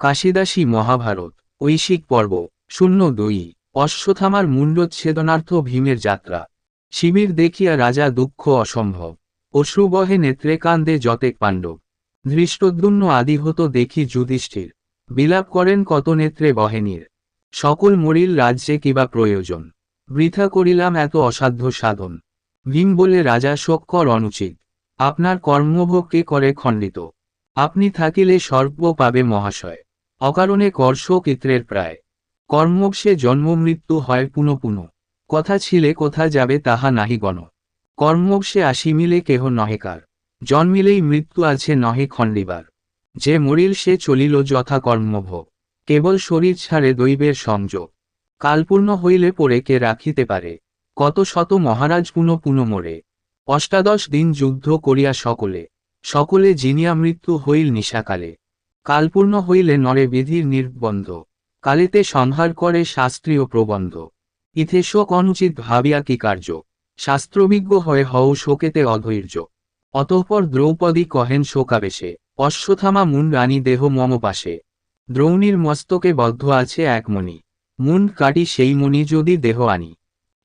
কাশিদাসী মহাভারত, ঐশিক পর্ব, শূন্য দুই অশ্বথামার মুণ্ডচ্ছেদনার্থ ভীমের যাত্রা। শিবির দেখিয়া রাজা দুঃখ অসম্ভব। অশ্রুবহে নেত্রে কান্দে যতেক পাণ্ডব। ধৃষ্টদ্যুম্ন আদিহত দেখি যুধিষ্ঠির। বিলাপ করেন কত নেত্রে বহেনীর। সকল মরিল রাজ্যে কিবা প্রয়োজন। বৃথা করিলাম এত অসাধ্য সাধন। ভীম বলে, রাজা, শোক কর অনুচিত। আপনার কর্মভোগ কে করে খণ্ডিত? আপনি থাকিলে সর্ব পাবে মহাশয়। অকারণে কর্ষ কিত্রের প্রায়। কর্মবশে জন্ম মৃত্যু হয় পুনঃ পুনঃ। কথা ছিলে কোথা যাবে তাহা নাহি গণ। কর্মবশে আসি মিলে কেহ নহেকার জন্মিলেই মৃত্যু আছে নহে খণ্ডিবার। যে মরিল সে চলিল যথা কর্মভোগ। কেবল শরীর ছাড়ে দৈবের সংযোগ। কালপূর্ণ হইলে পরে কে রাখিতে পারে। কত শত মহারাজ পুনঃ পুনঃ মোরে। অষ্টাদশ দিন যুদ্ধ করিয়া সকলে। সকলে জিনিয়া মৃত্যু হইল নিশাকালে। কালপূর্ণ হইলে নরে বিধির নির্বন্ধ। কালেতে সংহার করে শাস্ত্রীয় প্রবন্ধ। ইথে শোক অনুচিত ভাবিয়া কি কার্য? শাস্ত্রবিজ্ঞ হয়ে হও শোকেতে অধৈর্য। অতঃপর দ্রৌপদী কহেন শোকাবেশে অশ্বথামা মুন রানী দেহ মম পাশে। দ্রৌণীর মস্তকে বদ্ধ আছে এক মণি। মুন কাটি সেই মণি যদি দেহ আনি।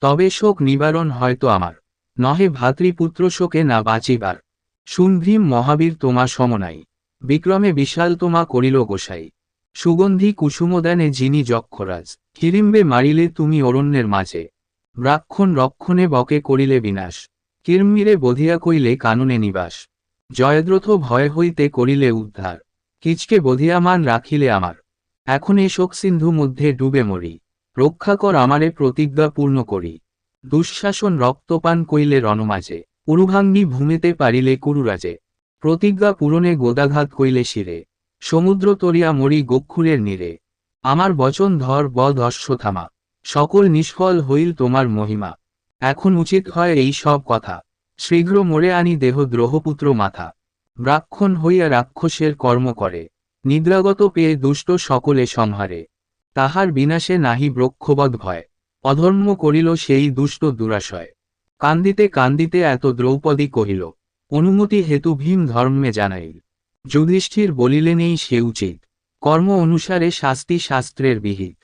তবে শোক নিবারণ হয়তো আমার। নহে ভাতৃপুত্র শোকে না বাঁচিবার। শুনভীম মহাবীর তোমা সমনাই। বিক্রমে বিশাল তোমা করিল গোসাই। সুগন্ধি কুসুমদানে যিনি যক্ষরাজ, হিরিম্বে মারিলে তুমি অরণ্যের মাঝে। ব্রাক্ষণ রক্ষণে বকে করিলে বিনাশ, কিরমিরে বধিয়া কইলে কাননে নিবাস। জয়দ্রথ ভয় হইতে করিলে উদ্ধার, কিচকে বধিয়া মান রাখিলে আমার। এখন এ শোকসিন্ধু মধ্যে ডুবে মরি, রক্ষা কর আমারে প্রতিজ্ঞা পূর্ণ করি। দুঃশাসন রক্তপান কইলে রণমাঝে, উরুভাঙ্গি ভূমিতে পারিলে কুরুরাজে। প্রতিজ্ঞা পূরণে গোদাঘাত কইলে শিরে। সমুদ্র তরিয়া মরি গক্ষুরের নীরে। আমার বচন ধর বদ থামা সকল নিষ্ফল হইল তোমার মহিমা। এখন উচিত হয় এই সব কথা। শীঘ্র মরে আনি দেহ দ্রোহপুত্র মাথা। ব্রাক্ষণ হইয়া রাক্ষসের কর্ম করে। নিদ্রাগত পেয়ে দুষ্ট সকলে সংহারে। তাহার বিনাশে নাহি ব্রক্ষবধ ভয়। অধর্ম করিল সেই দুষ্ট দুরাশয়। কান্দিতে কান্দিতে এত দ্রৌপদী কহিল অনুমতি হেতু ভীম ধর্মে জানাইল। যুধিষ্ঠির বলিলেন, এই সে উচিত। কর্ম অনুসারে শাস্তি শাস্ত্রের বিহিত।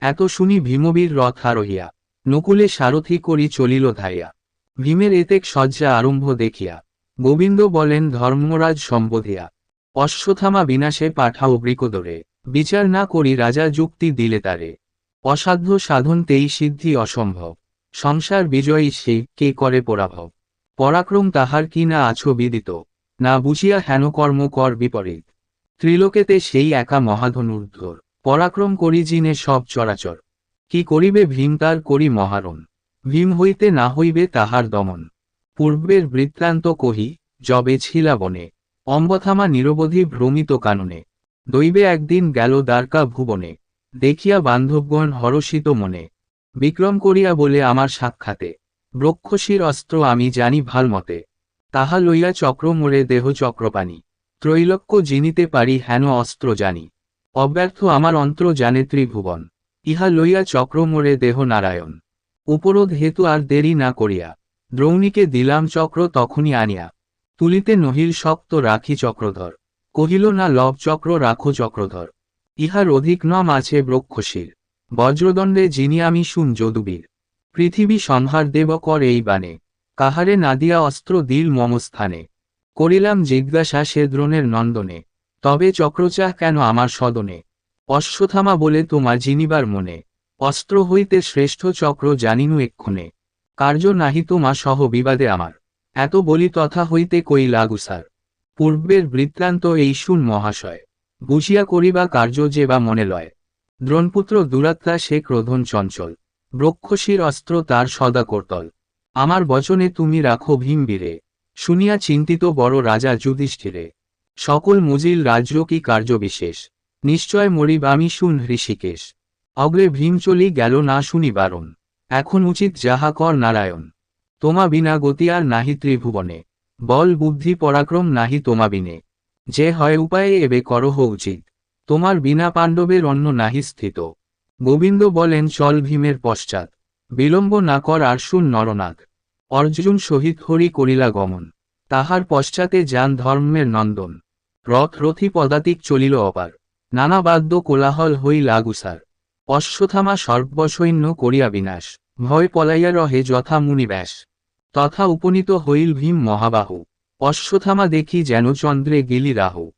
এত শুনি ভীমবীর রথ আরোহিয়া নকুলে সারথি করি চলিল ধাইয়া। ভীমের এতেক শয্যা আরম্ভ দেখিয়া। গোবিন্দ বলেন, ধর্মরাজ সম্বোধিয়া। অশ্বথামা বিনাশে পাঠাও বৃকদরে। বিচার না করি রাজা যুক্তি দিলে তারে। অসাধ্য সাধন তেই সিদ্ধি অসম্ভব। সংসার বিজয়ী সে কে করে পরাভব? পরাক্রম তাহার কি না আছো বিদিত? না বুঝিয়া হেন কর্ম কর বিপরীত। ত্রিলোকেতে সেই একা মহাধনুর্ধর। পরাক্রম করি জিনে সব চরাচর। কি করিবে ভীম তার করি মহারণ। ভীম হইতে না হইবে তাহার দমন। পূর্বের বৃত্তান্ত কহি, যবে ছিলা বনে। অম্বথামা নিরবধি ভ্রমিত কাননে। দৈবে একদিন গেল দ্বারকা ভুবনে। দেখিয়া বান্ধবগণ হরষিত মনে। বিক্রম করিয়া বলে আমার সাক্ষাতে। ব্রক্ষশির অস্ত্র আমি জানি ভালমতে তাহা লইয়া চক্র মোড়ে দেহ চক্রপানি ত্রৈলক্য জিনিতে পারি হেন অস্ত্র জানি। অব্যর্থ আমার অন্ত্র জানে ত্রিভুবন। ইহা লইয়া চক্র মোড়ে দেহ নারায়ণ। উপরোধ হেতু আর দেরি না করিয়া। দ্রৌণীকে দিলাম চক্র তখনই আনিয়া। তুলিতে নহিল শক্ত রাখি চক্রধর। কহিল, না, লব চক্র, রাখো চক্রধর। ইহার অধিক নাম আছে ব্রক্ষশির। বজ্রদণ্ডে যিনি আমি শুন যদুবীর। পৃথিবী সংহার দেব কর এই বানে কাহারে নাদিয়া অস্ত্র দিল মমস্থানে করিলাম জিজ্ঞাসা সে দ্রোণের নন্দনে। তবে চক্রচাহ কেন আমার সদনে? অশ্বথামা বলে তোমার জিনিবার মনে। অস্ত্র হইতে শ্রেষ্ঠ চক্র জানিনু এক্ষণে। কার্য নাহি তোমা সহ বিবাদে আমার। এত বলি তথা হইতে কই লাগুসার পূর্বের বৃত্তান্ত এই শুন মহাশয়। বুঝিয়া করিবা কার্য যে বা মনে লয়। দ্রোণপুত্র দুরাত্মা সে ক্রোধন চঞ্চল। ব্রক্ষশির অস্ত্র তার সদা করতল আমার বচনে তুমি রাখো ভীমবীরে। শুনিয়া চিন্তিত বড় রাজা যুধিষ্ঠিরে। সকল মজিল রাজ্য কি কার্য বিশেষ নিশ্চয় মরিব আমি শুন ঋষিকেশ অগ্রে ভীম চলি গেল না শুনি বারণ। এখন উচিত যাহা কর নারায়ণ। তোমা বিনা গতি আর নাহি ত্রিভুবনে। বল বুদ্ধি পরাক্রম নাহি তোমা বিনে। যে হয় উপায়ে এবে করহ উচিত। তোমার বিনা পাণ্ডবের অন্য নাহি স্থিত। গোবিন্দ বলেন, চল ভীমের পশ্চাৎ। বিলম্ব না কর আর শুন নরনাথ অর্জুন সহিত হরি করিলা গমন। তাহার পশ্চাতে যান ধর্মের নন্দন। রথ রথি পদাতিক চলিল অপার। নানা বাদ্য কোলাহল হই লাগুসার অশ্বথামা সর্বসৈন্য করিয়া বিনাশ। ভয় পলাইয়া রহে যথা মুনিব্যাস তথা উপনীত হইল ভীম মহাবাহু। অশ্বথামা দেখি যেন চন্দ্রে গেলি রাহু।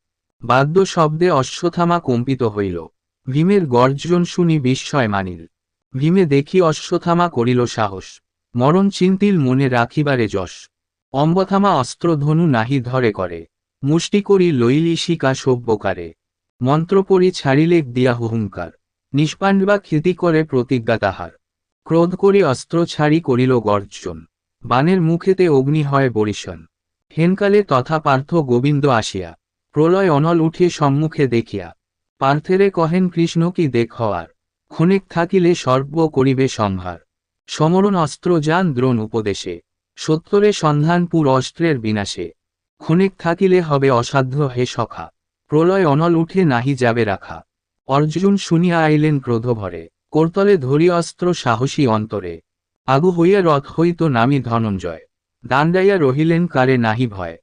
বাদ্য শব্দে অশ্বথামা কম্পিত হইল। ভীমের গর্জন শুনি বিস্ময় মানিল ভীমে দেখি অশ্বথামা করিল সাহস। মরণ চিন্তিল মনে রাখিবারে যশ। অম্বথামা অস্ত্রধনু নাহি ধরে করে। মুষ্টি করি লইলি শিকা সভ্যকারে। মন্ত্রপরি ছাড়িলেক দিয়া হুহুঙ্কার। নিষ্পাণ্ডবা খ্যাতি করে প্রতিজ্ঞা তাহার। ক্রোধ করি অস্ত্র ছাড়ি করিল গর্জন। বানের মুখেতে অগ্নি হয় বরিশন। হেনকালে তথা পার্থ গোবিন্দ আসিয়া। প্রলয় অনল উঠে সম্মুখে দেখিয়া। পার্থেরে কহেন কৃষ্ণ কি দেখ হওয়ার ক্ষণিক থাকিলে সর্ব করিবে সংহার সমরণ অস্ত্র যান দ্রোণ উপদেশে। সত্তরে সন্ধানপুর অস্ত্রের বিনাশে। ক্ষণিক থাকিলে হবে অসাধ্য হে সখা। প্রলয় অনল উঠে নাহি যাবে রাখা। অর্জুন শুনিয়া আইলেন ক্রোধ ভরে করতলে ধরি অস্ত্র সাহসী অন্তরে। আগু হইয়া রথ হইত নামি ধনঞ্জয়। দাণ্ডাইয়া রহিলেন কারে নাহি ভয়।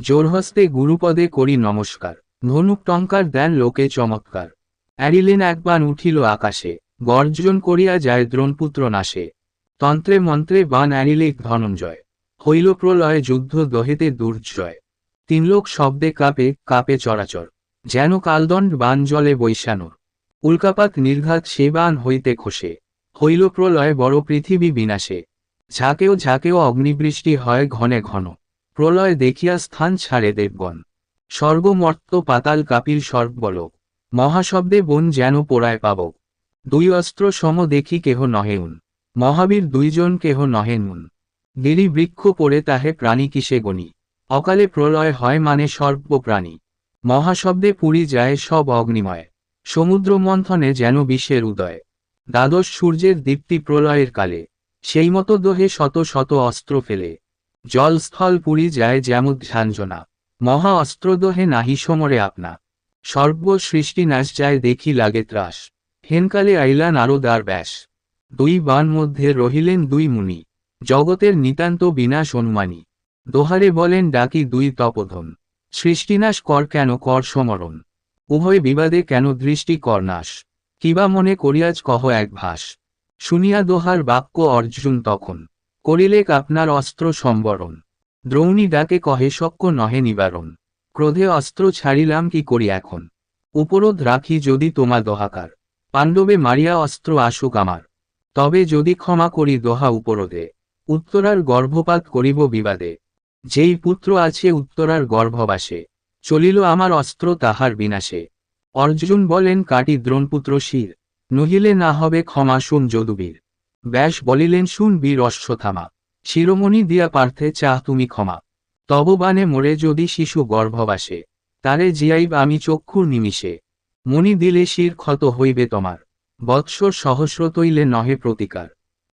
জোরহস্তে গুরুপদে করি নমস্কার। ধনুক টঙ্কার দেন লোকে চমৎকার। অ্যারিলেন একবান উঠিল আকাশে, গর্জন করিয়া যায় দ্রোণপুত্র নাশে। তন্ত্রে মন্ত্রে বান অ্যারিলেক ধনঞ্জয়, হইল প্রলয় যুদ্ধ দহেতে দুর্জয়। তিনলোক শব্দে কাঁপে কাঁপে চরাচর, যেন কালদণ্ড বান জলে বৈশানোর। উল্কাপাত নির্ঘাত সে বান হইতে খসে, হইল প্রলয় বড় পৃথিবী বিনাশে। ঝাঁকেও ঝাঁকেও অগ্নিবৃষ্টি হয় ঘনে ঘন, প্রলয় দেখিয়া স্থান ছাড়ে দেবগণ। স্বর্গমর্ত পাতাল কাপিল সর্বলোক মহাশব্দে বন যেন পোড়ায় পাবক দুই অস্ত্র সম দেখি কেহ নহেউন মহাবীর দুইজন কেহ নহেনুন গিরি বৃক্ষ পড়ে তাহে প্রাণী কিসে গণি। অকালে প্রলয় হয় মানে সর্বপ্রাণী মহাশব্দে পুরী যায় সব অগ্নিময়। সমুদ্র মন্থনে যেন বিশ্বের উদয়। দ্বাদশ সূর্যের দীপ্তি প্রলয়ের কালে। সেই মতো দোহে শত শত অস্ত্র ফেলে। জলস্থল পুরী যায় যেমন ঝাঞ্জনা মহা অস্ত্রদোহে নাহি সমরে আপনা। সর্ব সৃষ্টি নাশ যায় দেখি লাগে ত্রাস। হেনকালে আইলা নারদার ব্যাস। দুই বান মধ্যে রহিলেন দুই মুনি। জগতের নিতান্ত বিনাশ অনুমানী। দোহারে বলেন ডাকি দুই তপধন। সৃষ্টিনাশ কর কেন কর সমরণ। উভয় বিবাদে কেন দৃষ্টি কর নাশ। কিবা মনে করিয়াজ কহ এক ভাস। শুনিয়া দোহার বাক্য অর্জুন তখন। করিলেক আপনার অস্ত্র সম্বরণ। দ্রৌণী ডাকে কহে শক্য নহে নিবারণ। ক্রোধে অস্ত্র ছাড়িলাম কি করি এখন? উপরোধ রাখি যদি তোমা দোহাকার। পাণ্ডবে মারিয়া অস্ত্র আসুক আমার। তবে যদি ক্ষমা করি দোহা উপরোধে। উত্তরার গর্ভপাত করিব বিবাদে। যেই পুত্র আছে উত্তরার গর্ভবাসে। চলিল আমার অস্ত্র তাহার বিনাশে। অর্জুন বলেন, কাটি দ্রোণপুত্র শির। নহিলে না হবে ক্ষমা শুন যদুবীর। ব্যাস বলিলেন, শুন বীর অশ্বথামা শিরোমণি দিয়া পার্থে চাহ তুমি ক্ষমা। তব বানে মোরে যদি শিশু গর্ভবাসে তারে জিয়াইব আমি চক্ষুর নিমিষে। মনি দিলে শির ক্ষত হইবে তোমার, বৎসর সহস্র তৈলে নহে প্রতিকার।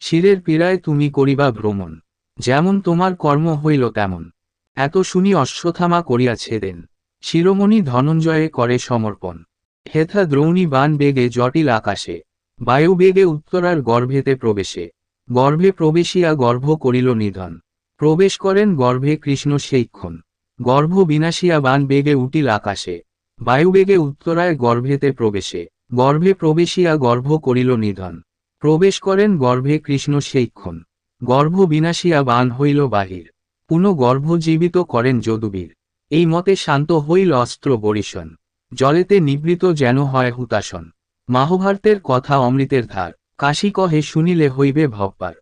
শিরের পীড়ায় তুমি করিবা ভ্রমণ, যেমন তোমার কর্ম হইল তেমন। এত শুনি অশ্বথামা করিয়াছে দেন শিরোমণি ধনঞ্জয়ে করে সমর্পণ। হেথা দ্রৌণী বান বেগে জটিল আকাশে, বায়ু বেগে উত্তরার গর্ভেতে প্রবেশে। গর্ভে প্রবেশিয়া গর্ভ করিল নিধন। প্রবেশ করেন গর্ভে কৃষ্ণ সেইক্ষণ। গর্ভ বিনাশিয়া বান বেগে উটিল আকাশে। বায়ুবেগে উত্তরায় গর্ভেতে প্রবেশে। গর্ভে প্রবেশিয়া গর্ভ করিল নিধন। প্রবেশ করেন গর্ভে কৃষ্ণ সেইক্ষণ। গর্ভ বিনাশিয়া বান হইল বাহির। পুনঃ গর্ভ জীবিত করেন যদুবীর। এই মতে শান্ত হইল অস্ত্র বরিশন। জলেতে নিবৃত যেন হয় হুতাসন মাহভারতের কথা অমৃতের ধার। কাশী কহে শুনিলে হইবে ভব্বার